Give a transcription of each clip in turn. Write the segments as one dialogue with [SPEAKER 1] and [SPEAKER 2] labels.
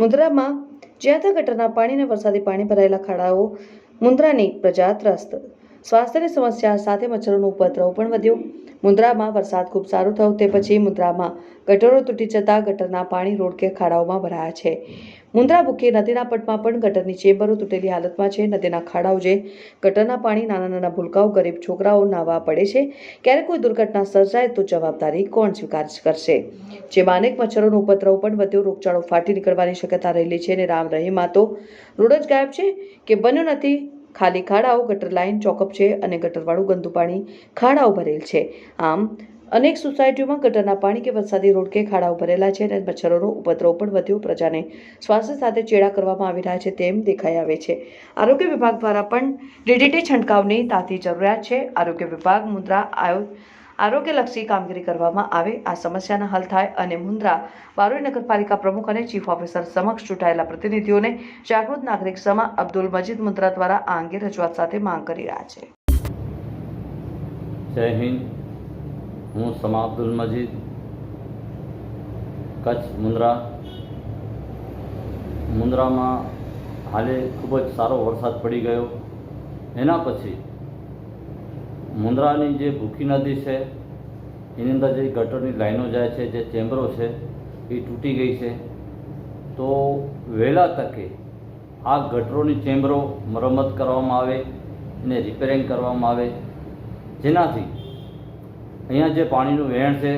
[SPEAKER 1] મુન્દ્રામાં જ્યાં ત્યાં ગટરના પાણી અને વરસાદી પાણી ભરાયેલા ખાડાઓ મુન્દ્રાની પ્રજા ત્રસ્ત સ્વાસ્થ્યની સમસ્યા સાથે મચ્છરોનો ઉપદ્રવ પણ વધ્યો. મુન્દ્રામાં વરસાદ ખૂબ સારો થયો તે પછી મુન્દ્રામાં ગટરો તૂટી જતા ગટરના પાણી રોડ કે ખાડાઓમાં ભરાયા છે. મુન્દ્રા ભૂખી નદીના પટમાં પણ ગટરની ચેમ્બરો તૂટેલી હાલતમાં છે. નદીના ખાડાઓ જે ગટરના પાણી નાના નાના ભૂલકાઓ, ગરીબ છોકરાઓ નાહવા પડે છે. ક્યારેક કોઈ દુર્ઘટના સર્જાય તો જવાબદારી કોણ સ્વીકાર કરશે? જેમાં અનેક મચ્છરોનો ઉપદ્રવ પણ વધ્યો. રોગચાળો ફાટી નીકળવાની શક્યતા રહેલી છે અને રામ રહીમાં તો રોડ જ ગાયબ છે કે બન્યું નથી? ખાલી ખાડાઓ, ગટર લાઇન, ચોકઅપ છે અને ગટરવાળું ગંદુ પાણી ખાડાઓ ભરેલ છે. આમ, અનેક સોસાયટીઓમાં ગટરના પાણી કે વરસાદી રોડ કે ખાડાઓ ભરેલા છે અને મચ્છરોનો ઉપદ્રવ પણ વધ્યો. પ્રજાને સ્વાસ્થ્ય સાથે ચેડા કરવામાં આવી રહ્યા છે તેમ દેખાઈ આવે છે. આરોગ્ય વિભાગ દ્વારા પણ ડીડીટી છંટકાવની તાતી જરૂરિયાત છે. આરોગ્ય વિભાગ મુદ્રા આયો આરોગ્યલક્ષી કામગીરી કરવામાં આવે, આ સમસ્યાના હલ થાય અને મુન્દ્રા બારોઈ નગરપાલિકા પ્રમુખ અને ચીફ ઓફિસર સમક્ષ ચૂંટાયેલા પ્રતિનિધિઓને જાગૃત નાગરિક સમા અબ્દુલ મજીદ મુન્દ્રા દ્વારા આ અંગે રજૂઆત સાથે માંગ કરી રહ્યા છે.
[SPEAKER 2] જય હિન્દ. હું સમા અબ્દુલ મજીદ, કચ્છ મુન્દ્રા. મુન્દ્રામાં હાલે ખૂબ જ સારો વરસાદ પડી ગયો. એના પછી મુન્દ્રાની જે ભૂખી નદી છે એની અંદર જે ગટરની લાઈનો જાય છે, જે ચેમ્બરો છે, એ તૂટી ગઈ છે. તો વહેલા તકે આ ગટરોની ચેમ્બરો મરમ્મત કરવામાં આવે એને રિપેરિંગ કરવામાં આવે. જેનાથી અહીંયા જે પાણીનું વહેણ છે,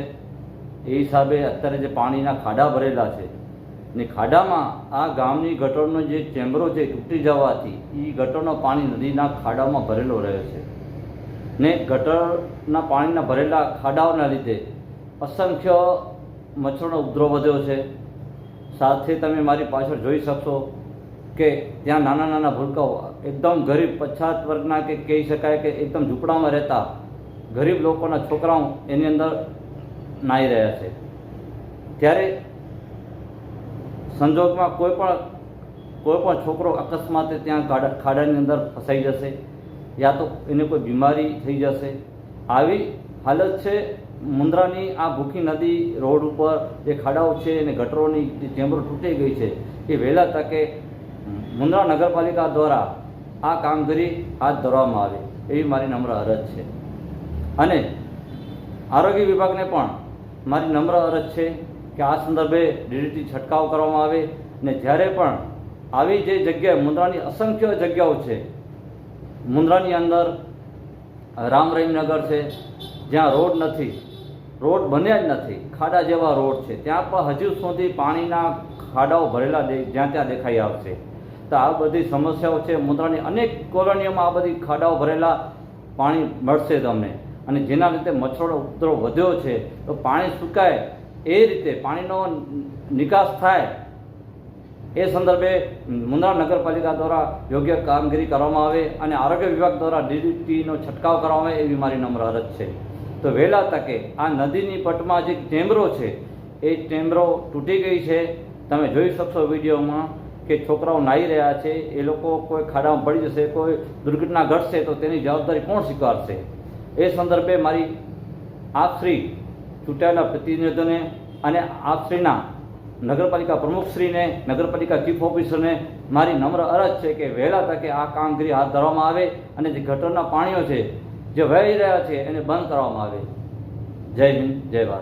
[SPEAKER 2] એ હિસાબે અત્યારે જે પાણીના ખાડા ભરેલા છે ને ખાડામાં આ ગામની ગટરનો જે ચેમ્બરો છે તૂટી જવાથી એ ગટરનો પાણી નદીના ખાડામાં ભરેલો રહ્યો છે. ને ગટરના પાણીના ભરેલા ખાડાઓના લીધે અસંખ્ય મચ્છરનો ઉપદ્રવ વધ્યો છે. સાથે તમે મારી પાછળ જોઈ શકશો કે ત્યાં નાના નાના ભૂલકાઓ, એકદમ ગરીબ પછાત વર્ગના કે કહી શકાય કે એકદમ ઝૂંપડામાં રહેતા ગરીબ લોકોના છોકરાઓ એની અંદર નાહી રહ્યા છે. ત્યારે સંજોગમાં કોઈ પણ કોઈ પણ છોકરો અકસ્માતે ત્યાં ખાડાની અંદર ફસાઈ જશે. યા તો એને કોઈ બીમારી થઈ જશે. આવી હાલત છે મુન્દ્રાની આ ભૂખી નદી રોડ ઉપર જે ખાડાઓ છે અને ગટરોની જે ચેમ્બરો તૂટી ગઈ છે, એ વહેલા તકે મુન્દ્રા નગરપાલિકા દ્વારા આ કામગીરી હાથ ધરવામાં આવે, એવી મારી નમ્ર અરજ છે. અને આરોગ્ય વિભાગને પણ મારી નમ્ર અરજ છે કે આ સંદર્ભે ડીડીટી છંટકાવ કરવામાં આવે, ને જ્યારે પણ આવી જે જગ્યાએ મુન્દ્રાની અસંખ્ય જગ્યાઓ છે મુન્દ્રાની અંદર રામ રહીમનગર છે, જ્યાં રોડ નથી, રોડ બન્યા જ નથી, ખાડા જેવા રોડ છે. ત્યાં પણ હજુ સુધી પાણીના ખાડાઓ ભરેલા જ્યાં ત્યાં દેખાઈ આવશે તો આ બધી સમસ્યાઓ છે. મુન્દ્રાની અનેક કોલોનીઓમાં આ બધી ખાડાઓ ભરેલા પાણી મળશે તમને. અને જેના લીધે મચ્છરો ઉપદ્રવ વધ્યો છે, તો પાણી સુકાય. એ રીતે પાણીનો નિકાસ થાય. એ સંદર્ભે મુન્દ્રા નગરપાલિકા દ્વારા યોગ્ય કામગીરી કરવામાં આવે અને આરોગ્ય વિભાગ દ્વારા ડીડીટીનો છંટકાવ કરવામાં આવે એવી મારી નમ્ર અરજ છે. તો વહેલા તકે આ નદીની પટમાં જે ટેમ્બરો છે, એ ટેમરો તૂટી ગઈ છે. તમે જોઈ શકશો વિડીયોમાં કે છોકરાઓ નાહી રહ્યા છે, એ લોકો કોઈ ખાડામાં પડી જશે, કોઈ દુર્ઘટના ઘટશે તો તેની જવાબદારી કોણ સ્વીકારશે? એ સંદર્ભે મારી આપશ્રી ચૂંટાયેલા પ્રતિનિધિઓને અને આપશ્રીના નગરપાલિકા પ્રમુખશ્રીને, નગરપાલિકા ચીફ ઓફિસરને મારી નમ્ર અરજ છે કે વહેલા તકે આ કામગીરી હાથ ધરવામાં આવે અને જે ગટરના પાણીઓ છે, જે વહી રહ્યા છે, એને બંધ કરવામાં આવે. જય હિન્દ, જય ભારત.